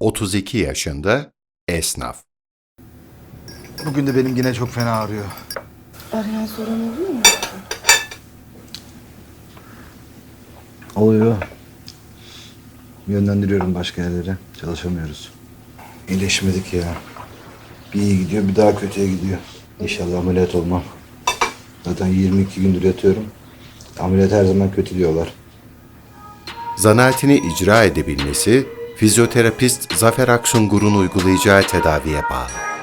32 yaşında, esnaf. Bugün de benim yine çok fena ağrıyor. Arayan soran oluyor mu? Oluyor. Yönlendiriyorum başka yerlere. Çalışamıyoruz. İyileşmedik ya. Bir iyi gidiyor bir daha kötüye gidiyor. İnşallah ameliyat olmam. Zaten 22 gündür yatıyorum. Ameliyat her zaman kötü diyorlar. Zanaatini icra edebilmesi, fizyoterapist Zafer Aksungur'un uygulayacağı tedaviye bağlı.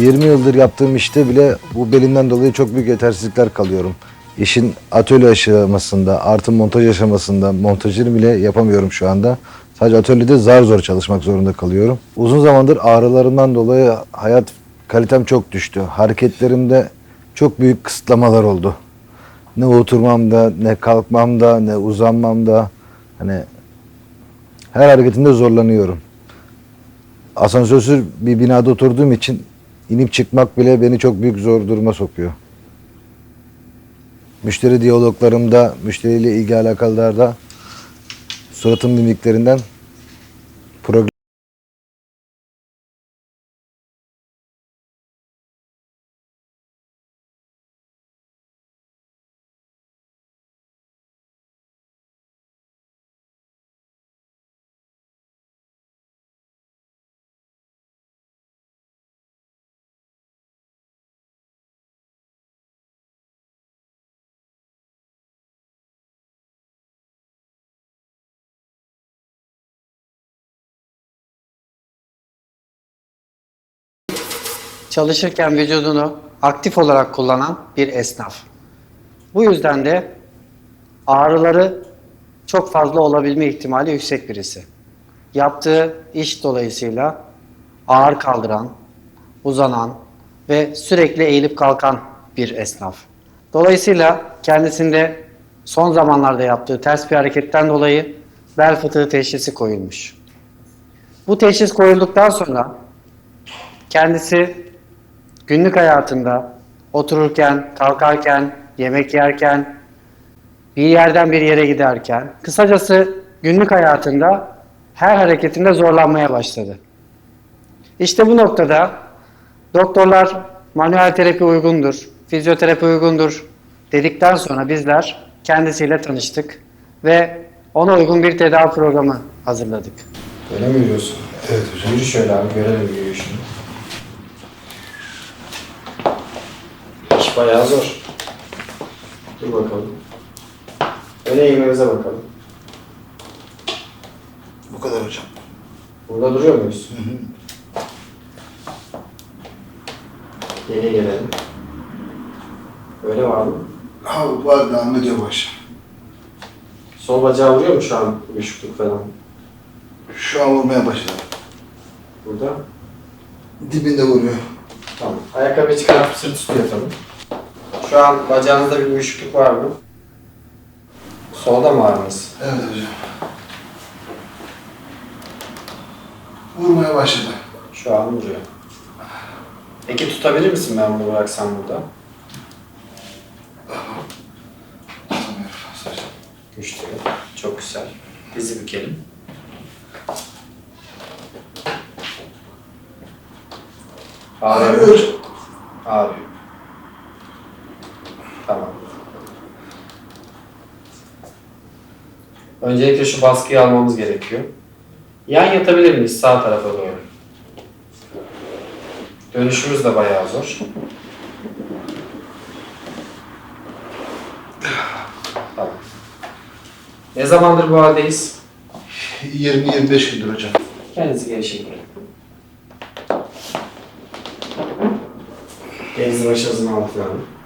20 yıldır yaptığım işte bile bu belimden dolayı çok büyük yetersizlikler kalıyorum. İşin atölye aşamasında, artı montaj aşamasında montajını bile yapamıyorum şu anda. Sadece atölyede zar zor çalışmak zorunda kalıyorum. Uzun zamandır ağrılarımdan dolayı hayat kalitem çok düştü. Hareketlerimde çok büyük kısıtlamalar oldu. Ne oturmamda, ne kalkmamda, ne uzanmamda. Hani her hareketimde zorlanıyorum. Asansörsüz bir binada oturduğum için inip çıkmak bile beni çok büyük zor duruma sokuyor. Müşteri diyaloglarımda, müşteriyle ilgi alakalarda suratın mimiklerinden çalışırken vücudunu aktif olarak kullanan bir esnaf. Bu yüzden de ağrıları çok fazla olabilme ihtimali yüksek birisi. Yaptığı iş dolayısıyla ağır kaldıran, uzanan ve sürekli eğilip kalkan bir esnaf. Dolayısıyla kendisinde son zamanlarda yaptığı ters bir hareketten dolayı bel fıtığı teşhisi koyulmuş. Bu teşhis koyulduktan sonra kendisi günlük hayatında otururken, kalkarken, yemek yerken, bir yerden bir yere giderken, kısacası günlük hayatında her hareketinde zorlanmaya başladı. İşte bu noktada doktorlar manuel terapi uygundur, fizyoterapi uygundur dedikten sonra bizler kendisiyle tanıştık ve ona uygun bir tedavi programı hazırladık. Öyle mi yürüyorsun? Evet hocam. Yürü şöyle abi görelim. İş bayağı zor. Dur bakalım. Öne eğmemize bakalım. Bu kadar hocam. Burada duruyor muyuz? Geriye gelelim. Öyle var mı? Ha, var devam ediyor bu iş. Sol bacağı vuruyor mu şu an uyuşukluk falan? Şu an vurmaya başladı. Burada. Dibinde vuruyor. Tamam. Ayakkabıyı çıkartıp sırt üstü yatalım. Şu an bacağınızda bir uyuşukluk var mı? Solda mı ağrınız? Evet hocam. Vurmaya başladı. Şu an vuruyor. Peki tutabilir misin ben bunu bıraksam burada? Tutamıyorum sadece. Güçlü. Çok güzel. Dizi bükelim. Ağrıyor. Ağrıyor. Tamam. Öncelikle şu baskıyı almamız gerekiyor. Yan yatabilir miyiz sağ tarafa doğru? Dönüşümüz de bayağı zor. Tamam. Ne zamandır bu haldeyiz? 20-25 gündür hocam. Kendinizi geri çekin. Elinizi başınızın altına alın.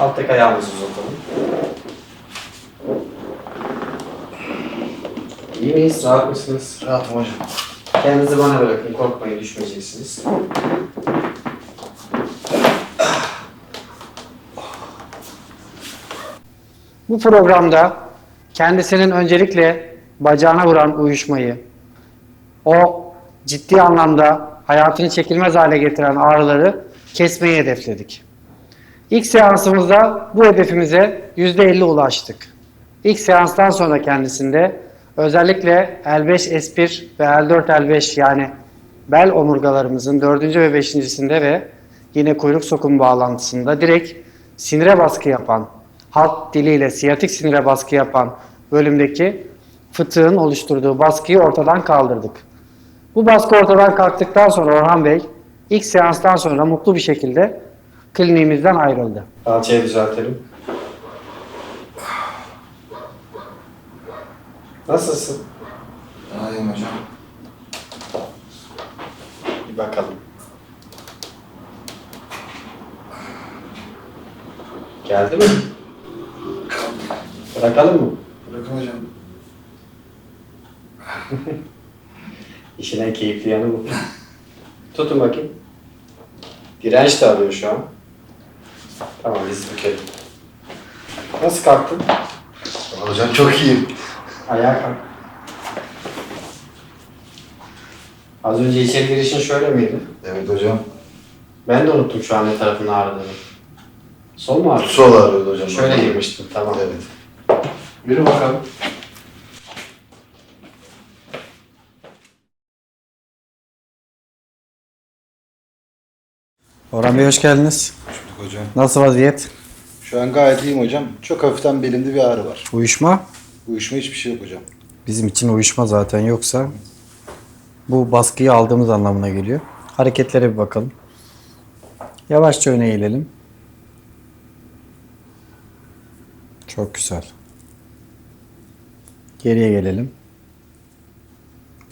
Alttaki ayağımızı uzatalım. İyi miyiz? Rahat mısınız? Rahatım hocam. Kendinizi bana bırakın. Korkmayın düşmeyeceksiniz. Bu programda kendisinin öncelikle bacağına vuran uyuşmayı, o ciddi anlamda hayatını çekilmez hale getiren ağrıları kesmeyi hedefledik. İlk seansımızda bu hedefimize %50 ulaştık. İlk seanstan sonra kendisinde özellikle L5 S1 ve L4 L5 yani bel omurgalarımızın dördüncü ve beşincisinde ve yine kuyruk sokum bağlantısında direkt sinire baskı yapan, halk diliyle siyatik sinire baskı yapan bölümdeki fıtığın oluşturduğu baskıyı ortadan kaldırdık. Bu baskı ortadan kalktıktan sonra Orhan Bey ilk seanstan sonra mutlu bir şekilde kliniğimizden ayrıldı. Kalçayı düzeltelim. Nasılsın? İyiyim hocam. Bir bakalım. Geldi mi? Bırakalım mı? Bırakın hocam. İşin en keyifli yanı bu. Tutun bakayım. Direnç de alıyor şu an. Tamam biz bükelim. Nasıl kalktın? Hocam çok iyiyim. Ayağa kalk. Az önce içeri girişin şöyle miydi? Evet hocam. Ben de unuttum şu an ne tarafın ağrıdığını. Sol mu ağrıyor? Sol ağrıyordu hocam. Şöyle girmiştim tamam. Evet. Yürü bakalım. Orhan Bey hoş geldiniz. Hocam. Nasıl vaziyet? Şu an gayet iyiyim hocam. Çok hafiften belimde bir ağrı var. Uyuşma? Uyuşma hiçbir şey yok hocam. Bizim için uyuşma zaten yoksa bu baskıyı aldığımız anlamına geliyor. Hareketlere bir bakalım. Yavaşça öne eğilelim. Çok güzel. Geriye gelelim.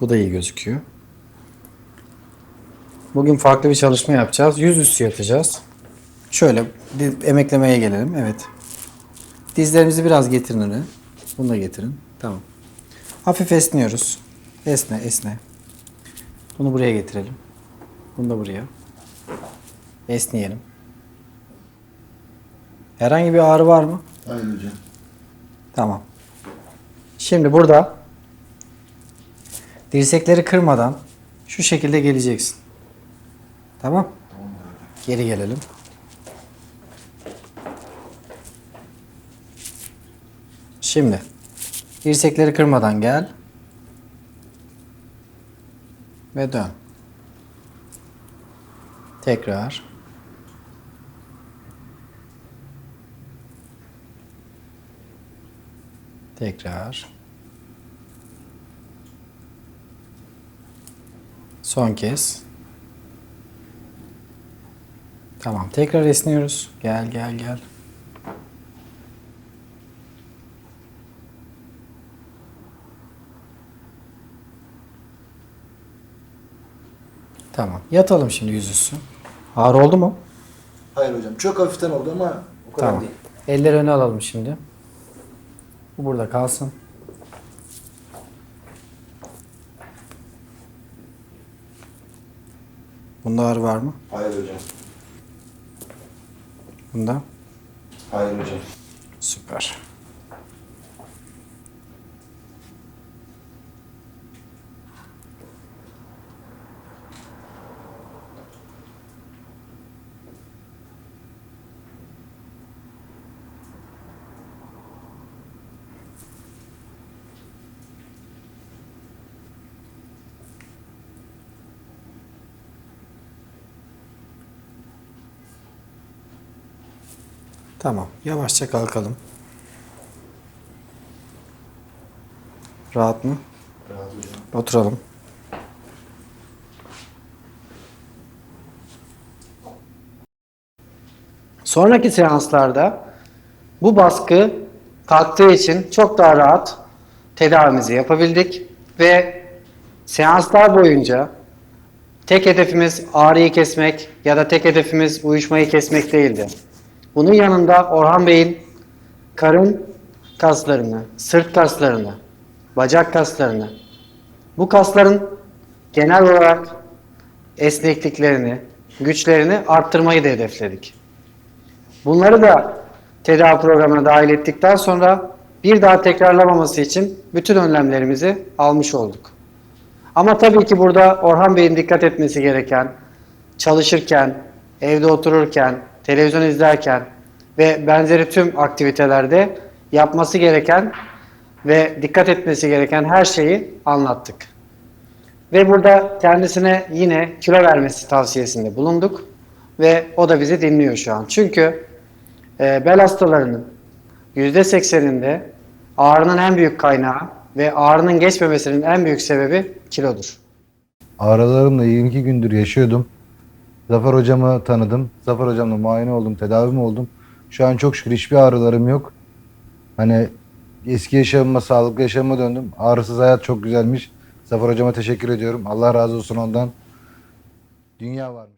Bu da iyi gözüküyor. Bugün farklı bir çalışma yapacağız. Yüzüstü yatacağız. Şöyle emeklemeye gelelim. Evet. Dizlerimizi biraz getirin öne. Bunu da getirin. Tamam. Hafif esniyoruz. Esne, esne. Bunu buraya getirelim. Bunu da buraya. Esneyelim. Herhangi bir ağrı var mı? Hayır hocam. Tamam. Şimdi burada dirsekleri kırmadan şu şekilde geleceksin. Tamam? Geri gelelim. Şimdi dirsekleri kırmadan gel. Ve dön. Tekrar. Tekrar. Son kez. Tamam. Tekrar esniyoruz. Gel gel gel. Tamam. Yatalım şimdi yüzüstü. Ağrı oldu mu? Hayır hocam. Çok hafiften oldu ama o kadar Tamam. değil. Elleri öne alalım şimdi. Bu burada kalsın. Bunda ağrı var mı? Hayır hocam. Hayır hocam. Süper. Tamam. Yavaşça kalkalım. Rahat mı? Rahat hocam. Oturalım. Sonraki seanslarda bu baskı kalktığı için çok daha rahat tedavimizi yapabildik ve seanslar boyunca tek hedefimiz ağrıyı kesmek ya da tek hedefimiz uyuşmayı kesmek değildi. Bunun yanında Orhan Bey'in karın kaslarını, sırt kaslarını, bacak kaslarını, bu kasların genel olarak esnekliklerini, güçlerini arttırmayı da hedefledik. Bunları da tedavi programına dahil ettikten sonra bir daha tekrarlamaması için bütün önlemlerimizi almış olduk. Ama tabii ki burada Orhan Bey'in dikkat etmesi gereken, çalışırken, evde otururken, televizyon izlerken ve benzeri tüm aktivitelerde yapması gereken ve dikkat etmesi gereken her şeyi anlattık. Ve burada kendisine yine kilo vermesi tavsiyesinde bulunduk ve o da bizi dinliyor şu an. Çünkü e, bel hastalarının %80'inde ağrının en büyük kaynağı ve ağrının geçmemesinin en büyük sebebi kilodur. Ağrılarımla 22 gündür yaşıyordum. Zafer hocamı tanıdım. Zafer hocamla muayene oldum, tedavim oldum. Şu an çok şükür hiçbir ağrılarım yok. Hani eski yaşamıma, sağlıklı yaşamıma döndüm. Ağrısız hayat çok güzelmiş. Zafer hocama teşekkür ediyorum. Allah razı olsun ondan. Dünya varmış.